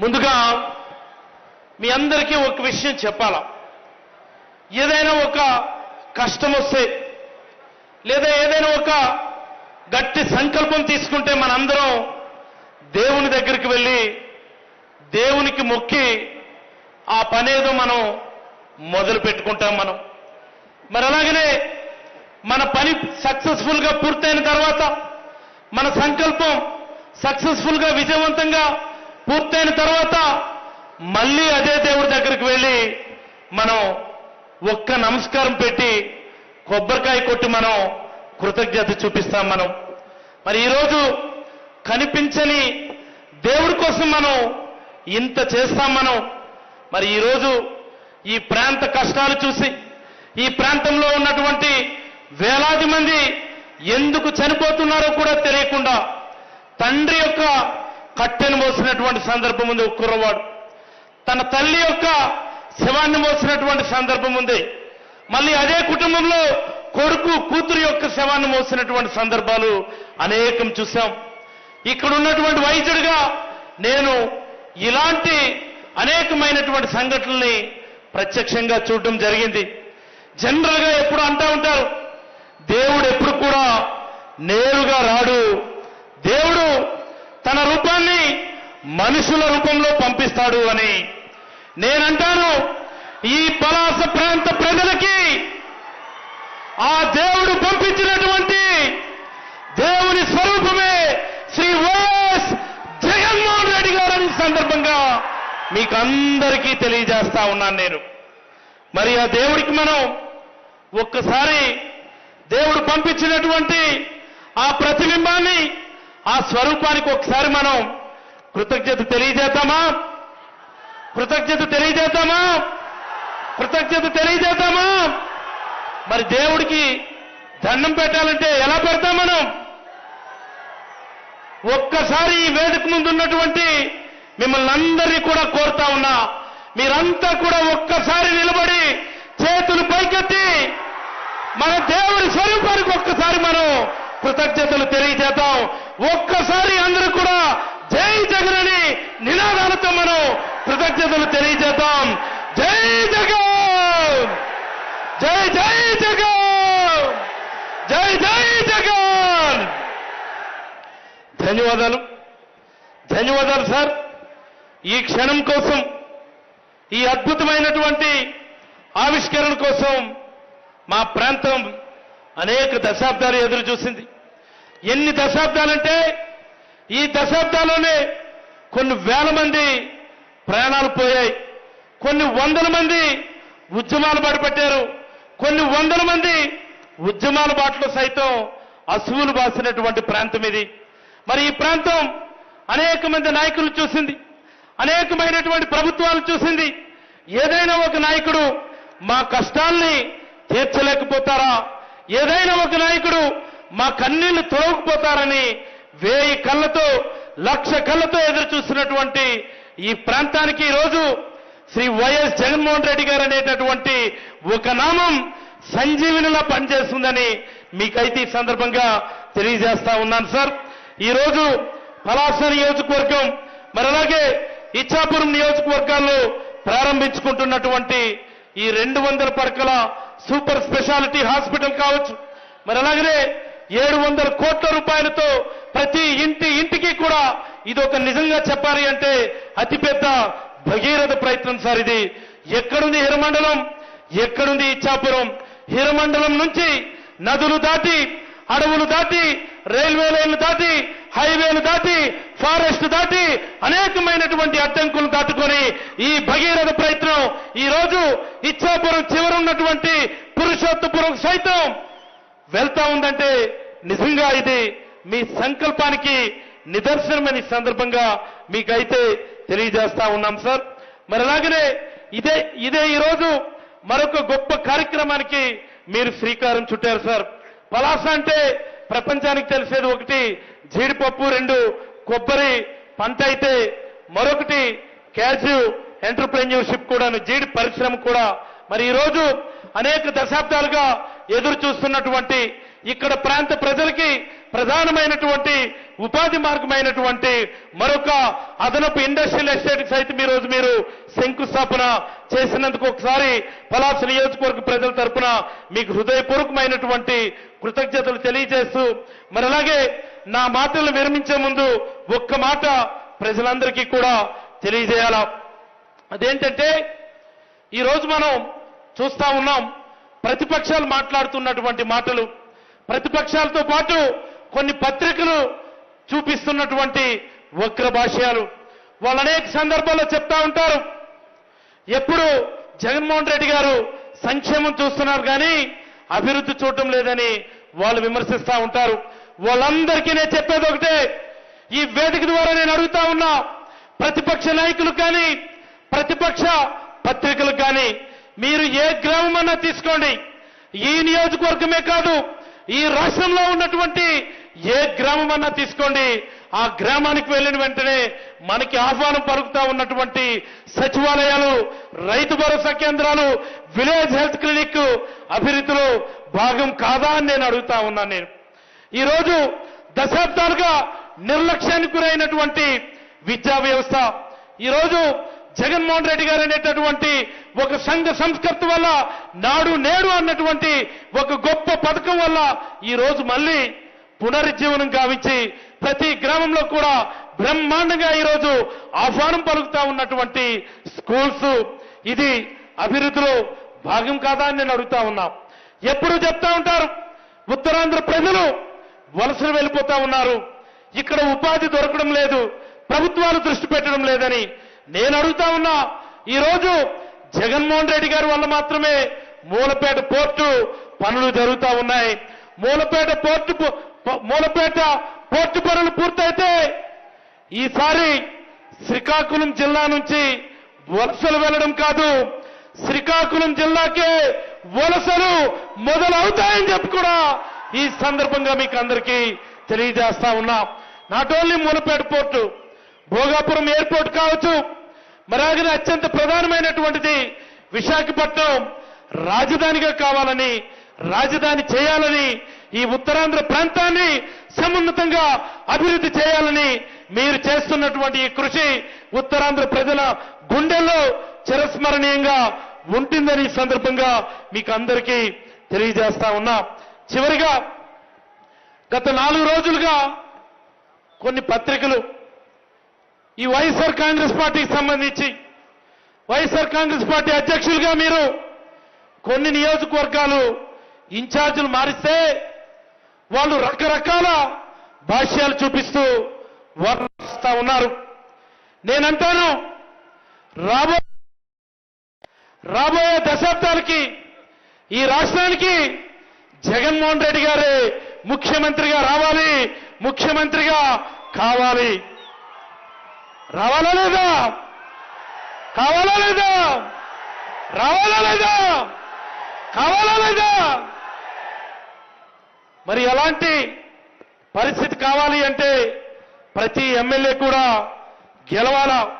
ముందుగా మీ అందరికీ ఒక విషయం చెప్పాలా? ఏదైనా ఒక కష్టం వస్తే లేదా ఏదైనా ఒక గట్టి సంకల్పం తీసుకుంటే మనందరం దేవుని దగ్గరికి వెళ్ళి దేవునికి మొక్కి ఆ పనేదో మనం మొదలు పెట్టుకుంటాం మనం. మరి అలాగనే మన పని సక్సెస్ఫుల్గా పూర్తయిన తర్వాత మన సంకల్పం సక్సెస్ఫుల్గా విజయవంతంగా పూర్తయిన తర్వాత మళ్ళీ అదే దేవుడి దగ్గరికి వెళ్ళి మనం ఒక్క నమస్కారం పెట్టి కొబ్బరికాయ కొట్టి మనం కృతజ్ఞత చూపిస్తాం మనం. మరి ఈరోజు కనిపించని దేవుడి కోసం మనం ఇంత చేస్తాం మనం. మరి ఈరోజు ఈ ప్రాంత కష్టాలు చూసి ఈ ప్రాంతంలో ఉన్నటువంటి వేలాది మంది ఎందుకు చనిపోతున్నారో కూడా తెలియకుండా తండ్రి యొక్క కట్టెను మోసినటువంటి సందర్భం ఉంది ఒక కుర్రవాడు. తన తల్లి యొక్క శవాన్ని మోసినటువంటి సందర్భం ఉంది. మళ్ళీ అదే కుటుంబంలో కొడుకు కూతురు యొక్క శవాన్ని మోసినటువంటి సందర్భాలు అనేకం చూశాం. ఇక్కడ ఉన్నటువంటి వైద్యుడిగా నేను ఇలాంటి అనేకమైనటువంటి సంఘటనల్ని ప్రత్యక్షంగా చూడటం జరిగింది. జనరల్గా ఎప్పుడు అంటా ఉంటారు దేవుడు ఎప్పుడు కూడా నేరుగా రాడు. దేవుడు తన రూపాన్ని మనుషుల రూపంలో పంపిస్తాడు అని నేనంటాను. ఈ పలాస ప్రాంత ప్రజలకి ఆ దేవుడు పంపించినటువంటి దేవుని స్వరూపమే శ్రీ వైఎస్ జగన్మోహన్ రెడ్డి గారని సందర్భంగా మీకు అందరికీ తెలియజేస్తా ఉన్నాను నేను. మరి ఆ దేవుడికి మనం ఒక్కసారి దేవుడు పంపించినటువంటి ఆ ప్రతిబింబాన్ని ఆ స్వరూపానికి ఒకసారి మనం కృతజ్ఞత తెలియజేద్దామా? కృతజ్ఞత తెలియజేద్దామా? కృతజ్ఞత తెలియజేద్దామా? మరి దేవుడికి దండం పెట్టాలంటే ఎలా పెడతాం మనం? ఒక్కసారి ఈ వేదిక ముందు ఉన్నటువంటి మిమ్మల్ని అందరినీ కూడా కోరుతా ఉన్నా మీరంతా కూడా ఒక్కసారి నిలబడి చేతులు పైకెత్తి మన దేవుడి స్వరూపానికి ఒక్కసారి మనం కృతజ్ఞతలు తెలియజేద్దాం. ఒక్కసారి అందరూ కూడా జై జగన్ అని నినాదాలతో మనం కృతజ్ఞతలు తెలియజేద్దాం. జై జగన్! జై జై జగన్! జై జై జగన్! ధన్యవాదాలు. ధన్యవాదాలు సార్. ఈ క్షణం కోసం ఈ అద్భుతమైనటువంటి ఆవిష్కరణ కోసం మా ప్రాంతం అనేక దశాబ్దాలు ఎదురు చూసింది. ఎన్ని దశాబ్దాలంటే ఈ దశాబ్దాల్లోనే కొన్ని వేల మంది ప్రాణాలు పోయాయి. కొన్ని వందల మంది ఉద్యమాలు పడిపెట్టారు కొన్ని వందల మంది ఉద్యమాల బాటలో సైతం అసువులు బాసినటువంటి ప్రాంతం ఇది. మరి ఈ ప్రాంతం అనేక మంది నాయకులు చూసింది. అనేకమైనటువంటి ప్రభుత్వాలు చూసింది. ఏదైనా ఒక నాయకుడు మా కష్టాల్ని తీర్చలేకపోతారా? ఏదైనా ఒక నాయకుడు మా కన్నీళ్ళు తొలగిపోతారని వేయి కళ్ళతో లక్ష కళ్ళతో ఎదురు చూస్తున్నటువంటి ఈ ప్రాంతానికి ఈరోజు శ్రీ వైఎస్ జగన్మోహన్ రెడ్డి గారు అనేటటువంటి ఒక నామం సంజీవినిలా పనిచేస్తుందని మీకైతే ఈ సందర్భంగా తెలియజేస్తా ఉన్నాను సార్. ఈరోజు పలాస నియోజకవర్గం మరి అలాగే ఇచ్చాపురం నియోజకవర్గాల్లో ప్రారంభించుకుంటున్నటువంటి ఈ రెండు వందల పడకల సూపర్ స్పెషాలిటీ హాస్పిటల్ కావచ్చు. మరి అలాగనే ఏడు వందల కోట్ల రూపాయలతో ప్రతి ఇంటి ఇంటికి కూడా ఇది ఒక నిజంగా చెప్పాలి అంటే అతిపెద్ద భగీరథ ప్రయత్నం సార్ ఇది. ఎక్కడుంది హిరమండలం? ఎక్కడుంది ఇచ్చాపురం? హిరమండలం నుంచి నదులు దాటి అడవులు దాటి రైల్వే లైన్లు దాటి హైవేలు దాటి ఫారెస్ట్ దాటి అనేకమైనటువంటి అడ్డంకులు దాటుకొని ఈ భగీరథ ప్రయత్నం ఈ రోజు ఇచ్చాపురం చివరున్నటువంటి పురుషోత్తపురం సైతం వెళ్తా ఉందంటే నిజంగా ఇది మీ సంకల్పానికి నిదర్శనమని సందర్భంగా మీకైతే తెలియజేస్తా ఉన్నాం సార్. మరి అలాగనే ఇదే ఇదే ఈరోజు మరొక గొప్ప కార్యక్రమానికి మీరు శ్రీకారం చుట్టారు సార్. పలాస అంటే ప్రపంచానికి తెలిసేది ఒకటి జీడిపప్పు రెండు కొబ్బరి పంట అయితే మరొకటి క్యాసివ్ ఎంటర్ప్రెన్యూర్షిప్ కూడాను జీడి పరిశ్రమ కూడా. మరి ఈరోజు అనేక దశాబ్దాలుగా ఎదురు చూస్తున్నటువంటి ఇక్కడ ప్రాంత ప్రజలకి ప్రధానమైనటువంటి ఉపాధి మార్గమైనటువంటి మరొక అదనపు ఇండస్ట్రియల్ ఎస్టేట్ సైతం ఈ రోజు మీరు శంకుస్థాపన చేసినందుకు ఒకసారి పలాస నియోజకవర్గ ప్రజల తరపున మీకు హృదయపూర్వకమైనటువంటి కృతజ్ఞతలు తెలియజేస్తూ మరి అలాగే నా మాటలు విరమించే ముందు ఒక్క మాట ప్రజలందరికీ కూడా తెలియజేయాల? అదేంటంటే ఈరోజు మనం చూస్తా ఉన్నాం ప్రతిపక్షాలు మాట్లాడుతున్నటువంటి మాటలు. ప్రతిపక్షాలతో పాటు కొన్ని పత్రికలు చూపిస్తున్నటువంటి వక్ర భాష్యాలు. వాళ్ళు అనేక సందర్భాల్లో చెప్తా ఉంటారు. ఎప్పుడు జగన్మోహన్ రెడ్డి గారు సంక్షేమం చూస్తున్నారు కానీ అభివృద్ధి చూడటం లేదని వాళ్ళు విమర్శిస్తూ ఉంటారు. వాళ్ళందరికీ నేను చెప్పేది ఒకటే. ఈ వేదిక ద్వారా నేను అడుగుతా ఉన్నా ప్రతిపక్ష నాయకులకు కానీ ప్రతిపక్ష పత్రికలకు కానీ మీరు ఏ గ్రామం అన్నా తీసుకోండి. ఈ నియోజకవర్గమే కాదు ఈ రాష్ట్రంలో ఉన్నటువంటి ఏ గ్రామం అన్నా తీసుకోండి. ఆ గ్రామానికి వెళ్ళిన వెంటనే మనకి ఆహ్వానం పలుకుతా ఉన్నటువంటి సచివాలయాలు రైతు భరోసా కేంద్రాలు విలేజ్ హెల్త్ క్లినిక్ అభివృద్ధిలో భాగం కాదా అని నేను అడుగుతా ఉన్నాను నేను. ఈరోజు దశాబ్దాలుగా నిర్లక్ష్యానికి గురైనటువంటి విద్యా వ్యవస్థ. ఈరోజు జగన్మోహన్ రెడ్డి గారు అనేటటువంటి ఒక సంఘ సంస్కృత వల్ల నాడు నేడు అన్నటువంటి ఒక గొప్ప పథకం వల్ల ఈరోజు మళ్ళీ పునరుజ్జీవనం కావించి ప్రతి గ్రామంలో కూడా బ్రహ్మాండంగా ఈరోజు ఆహ్వానం పలుకుతా ఉన్నటువంటి స్కూల్స్. ఇది అభివృద్ధిలో భాగం కాదా అని నేను అడుగుతా ఉన్నా. ఎప్పుడు చెప్తా ఉంటారు ఉత్తరాంధ్ర ప్రజలు వలసలు వెళ్ళిపోతా ఉన్నారు. ఇక్కడ ఉపాధి దొరకడం లేదు ప్రభుత్వాలు దృష్టి పెట్టడం లేదని నేను అడుగుతా ఉన్నా. ఈరోజు జగన్మోహన్ రెడ్డి గారి వల్ల మాత్రమే మూలపేట పోర్టు పనులు జరుగుతా ఉన్నాయి. మూలపేట పోర్టు మూలపేట పోర్టు పనులు పూర్తయితే ఈసారి శ్రీకాకుళం జిల్లా నుంచి వలసలు వెళ్ళడం కాదు శ్రీకాకుళం జిల్లాకే వలసలు మొదలవుతాయని చెప్పి కూడా ఈ సందర్భంగా మీకు అందరికీ తెలియజేస్తా ఉన్నా. Not only Moolapeta port Bhogapuram airport కావచ్చు మరాగిన అత్యంత ప్రధానమైనటువంటిది విశాఖపట్నం రాజధానిగా కావాలని రాజధాని చేయాలని ఈ ఉత్తరాంధ్ర ప్రాంతాన్ని సమున్నతంగా అభివృద్ధి చేయాలని మీరు చేస్తున్నటువంటి ఈ కృషి ఉత్తరాంధ్ర ప్రజల గుండెల్లో చిరస్మరణీయంగా ఉంటుందని సందర్భంగా మీకు అందరికీ తెలియజేస్తా ఉన్నా. చివరిగా గత నాలుగు రోజులుగా కొన్ని పత్రికలు ఈ వైఎస్ఆర్ కాంగ్రెస్ పార్టీకి సంబంధించి వైఎస్ఆర్ కాంగ్రెస్ పార్టీ అధ్యక్షులుగా మీరు కొన్ని నియోజకవర్గాలు ఇన్ఛార్జీలు మారిస్తే వాళ్ళు రకరకాల భాష్యాలు చూపిస్తూ వర్ణిస్తా ఉన్నారు. నేనంటాను రాబో రాబోయే దశాబ్దాలకి ఈ రాష్ట్రానికి జగన్మోహన్ రెడ్డి గారే ముఖ్యమంత్రిగా రావాలి ముఖ్యమంత్రిగా కావాలి. రావాలా లేదా? కావాలా లేదా? రావాలా లేదా? కావాలా లేదా? మరి ఎలాంటి పరిస్థితి కావాలి అంటే ప్రతి ఎమ్మెల్యే కూడా గెలవాలా.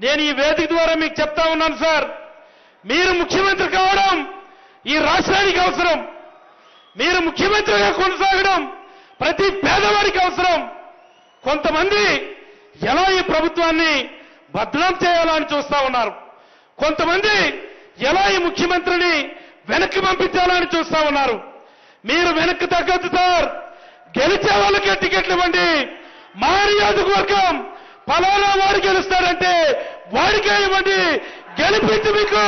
నేను ఈ వేదిక ద్వారా మీకు చెప్తా ఉన్నాను సార్ మీరు ముఖ్యమంత్రి కావడం ఈ రాష్ట్రానికి అవసరం. మీరు ముఖ్యమంత్రిగా కొనసాగడం ప్రతి పేదవాడికి అవసరం. కొంతమంది ఎలా ఈ ప్రభుత్వాన్ని భద్రం చేయాలని చూస్తా ఉన్నారు. కొంతమంది ఎలా ఈ ముఖ్యమంత్రిని వెనక్కి పంపించాలని చూస్తా ఉన్నారు. మీరు వెనక్కి తగ్గద్దు సార్. గెలిచే వాళ్ళకే టికెట్లు ఇవ్వండి. మా నియోజకవర్గం ఫలానా వాడు గెలుస్తాడంటే వాడికే ఇవ్వండి. గెలిపించి మీకు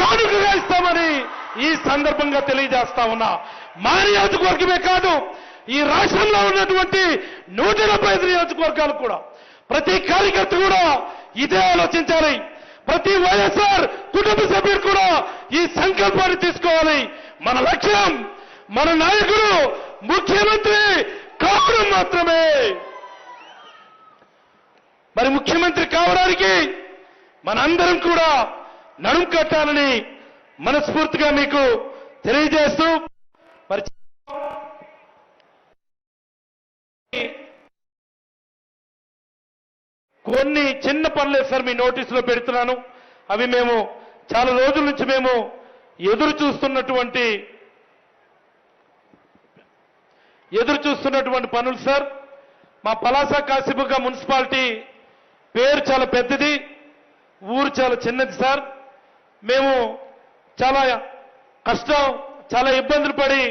కానుకగా ఇస్తామని ఈ సందర్భంగా తెలియజేస్తా ఉన్నా. మా నియోజకవర్గమే కాదు ఈ రాష్ట్రంలో ఉన్నటువంటి నూట డెబ్బై ఐదు నియోజకవర్గాలు కూడా. ప్రతి కార్యకర్త కూడా ఇదే ఆలోచించాలి. ప్రతి వైఎస్ఆర్ కుటుంబ సభ్యుడు కూడా ఈ సంకల్పాన్ని తీసుకోవాలి. మన లక్ష్యం మన నాయకుడు ముఖ్యమంత్రి కావడం మాత్రమే. మరి ముఖ్యమంత్రి కావడానికి మనందరం కూడా నడుం కట్టాలని మనస్ఫూర్తిగా మీకు తెలియజేస్తూ మరి కొన్ని చిన్న పనులే సార్ మీ నోటీసులో పెడుతున్నాను. అవి మేము చాలా రోజుల నుంచి మేము ఎదురు చూస్తున్నటువంటి ఎదురు చూస్తున్నటువంటి పనులు సార్ మా పలాస కాసిబుగ్గ మున్సిపాలిటీ పేరు చాలా పెద్దది ఊరు చాలా చిన్నది సార్ మేము చాలా కష్టం చాలా ఇబ్బందులు పడి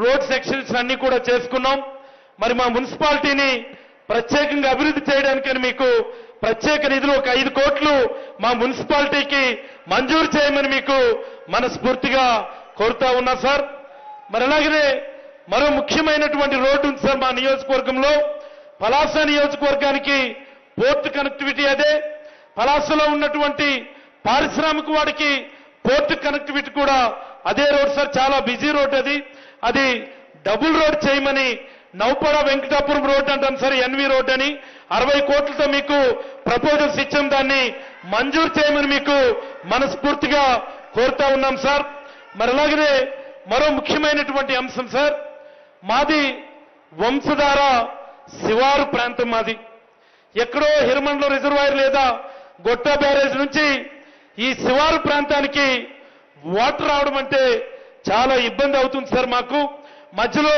రోడ్ సెక్షన్స్ అన్ని కూడా చేసుకున్నాం. మరి మా మున్సిపాలిటీని ప్రత్యేకంగా అభివృద్ధి చేయడానికని మీకు ప్రత్యేక నిధులు ఒక ఐదు కోట్లు మా మున్సిపాలిటీకి మంజూరు చేయమని మీకు మనస్ఫూర్తిగా కోరుతా ఉన్నా సార్ మరి అలాగనే మరో ముఖ్యమైనటువంటి రోడ్డు ఉంది సార్ మా నియోజకవర్గంలో. పలాస నియోజకవర్గానికి పోర్ట్ కనెక్టివిటీ అదే. పలాసలో ఉన్నటువంటి పారిశ్రామిక వాడికి పోర్ట్ కనెక్టివిటీ కూడా అదే రోడ్ సార్ చాలా బిజీ రోడ్ అది. అది డబుల్ రోడ్ చేయమని నౌపడ వెంకటాపురం రోడ్ అంటాం సార్ ఎన్వి రోడ్ అని. అరవై కోట్లతో మీకు ప్రపోజల్స్ ఇచ్చాం దాన్ని మంజూరు చేయమని మీకు మనస్ఫూర్తిగా కోరుతా ఉన్నాం సార్. మరి అలాగనే మరో ముఖ్యమైనటువంటి అంశం సార్ మాది వంశధార శివారు ప్రాంతం మాది. ఎక్కడో హిరమండలో రిజర్వాయర్ లేదా గొట్ట బ్యారేజ్ నుంచి ఈ శివారు ప్రాంతానికి వాటర్ రావడం అంటే చాలా ఇబ్బంది అవుతుంది సార్ మాకు. మధ్యలో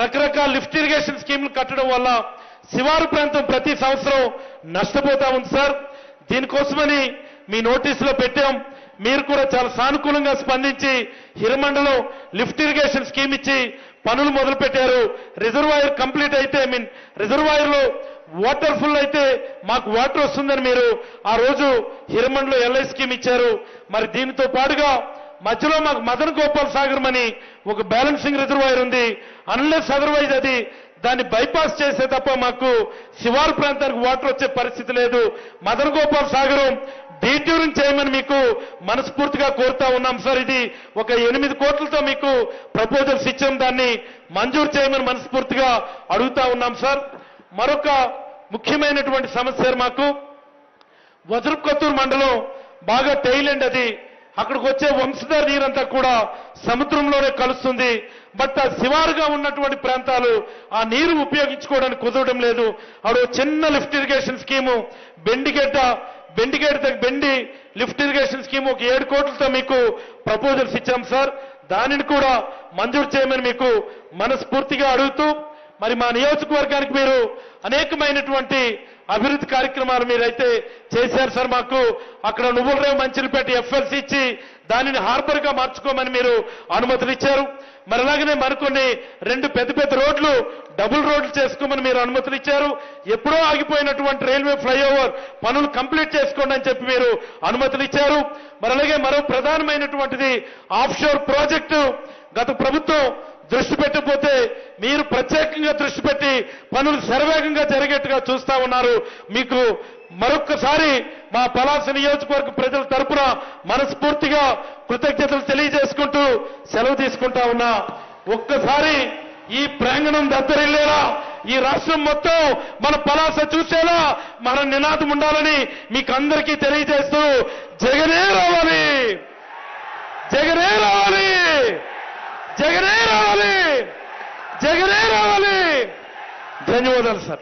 రకరకాల లిఫ్ట్ ఇరిగేషన్ స్కీమ్లు కట్టడం వల్ల శివారు ప్రాంతం ప్రతి సంవత్సరం నష్టపోతా ఉంది సార్. దీనికోసమని మీ నోటీసులో పెట్టాం. మీరు కూడా చాలా సానుకూలంగా స్పందించి హిరమండలం లిఫ్ట్ ఇరిగేషన్ స్కీమ్ ఇచ్చి పనులు మొదలుపెట్టారు. రిజర్వాయర్ కంప్లీట్ అయితే ఐ మీన్ రిజర్వాయర్లో వాటర్ ఫుల్ అయితే మాకు వాటర్ వస్తుందని మీరు ఆ రోజు హిరమండలో ఎల్ఐ స్కీమ్ ఇచ్చారు. మరి దీనితో పాటుగా మధ్యలో మాకు మదన్ గోపాల్ సాగర్ అని ఒక బ్యాలెన్సింగ్ రిజర్వాయర్ ఉంది. అన్లెస్ అదర్వైజ్ అది దాన్ని బైపాస్ చేసే తప్ప మాకు శివారు ప్రాంతానికి వాటర్ వచ్చే పరిస్థితి లేదు. మదన్ గోపాల్ సాగరం డీట్యూరింగ్ చేయమని మీకు మనస్ఫూర్తిగా కోరుతా ఉన్నాం సార్. ఇది ఒక ఎనిమిది కోట్లతో మీకు ప్రపోజల్స్ ఇచ్చాం. దాన్ని మంజూరు చేయమని మనస్ఫూర్తిగా అడుగుతా ఉన్నాం సార్. మరొక ముఖ్యమైనటువంటి సమస్య మాకు. వజ్రకొత్తూరు మండలం బాగా టైలెండ్ అది. అక్కడికి వచ్చే వంశధార నీరంతా కూడా సముద్రంలోనే కలుస్తుంది. బట్ ఆ శివారుగా ఉన్నటువంటి ప్రాంతాలు ఆ నీరు ఉపయోగించుకోవడానికి కుదరడం లేదు. అక్కడ చిన్న lift irrigation scheme Bendigadda Bendigadda దగ్గర బెండి లిఫ్ట్ ఇరిగేషన్ స్కీమ్ ఒక ఏడు కోట్లతో మీకు ప్రపోజల్స్ ఇచ్చాం సార్. దానిని కూడా మంజూరు చేయమని మీకు మనస్ఫూర్తిగా అడుగుతూ మరి మా నియోజకవర్గానికి మీరు అనేకమైనటువంటి అభివృద్ధి కార్యక్రమాలు మీరైతే చేశారు సార్. మాకు అక్కడ నువ్వులరేవు పెట్టి ఎఫ్ఎల్సి ఇచ్చి దానిని హార్బర్గా మార్చుకోమని మీరు అనుమతులు ఇచ్చారు. మరి మరికొన్ని రెండు పెద్ద పెద్ద రోడ్లు డబుల్ రోడ్లు చేసుకోమని మీరు అనుమతులు ఇచ్చారు. ఎప్పుడో ఆగిపోయినటువంటి రైల్వే ఫ్లైఓవర్ పనులు కంప్లీట్ చేసుకోండి అని చెప్పి మీరు అనుమతులు ఇచ్చారు. మరి అలాగే మరో ప్రధానమైనటువంటిది ఆఫ్షోర్ ప్రాజెక్టు. గత ప్రభుత్వం దృష్టి పెట్టకపోతే మీరు ప్రత్యేకంగా దృష్టి పెట్టి పనులు శరవేగంగా జరిగేట్టుగా చూస్తా ఉన్నారు. మీకు మరొక్కసారి మా పలాస నియోజకవర్గ ప్రజల తరపున మనస్ఫూర్తిగా కృతజ్ఞతలు తెలియజేసుకుంటూ సెలవు తీసుకుంటా ఉన్నా. ఒక్కసారి ఈ ప్రాంగణం దద్దరిల్లేలా ఈ రాష్ట్రం మొత్తం మన పలాస చూసేలా మన నినాదం ఉండాలని మీకు అందరికీ తెలియజేస్తూ జగనే రావాలి! జగనే రావాలి! జగనే రావాలి! జగనే రావాలి! ధన్యవాదాలు సార్.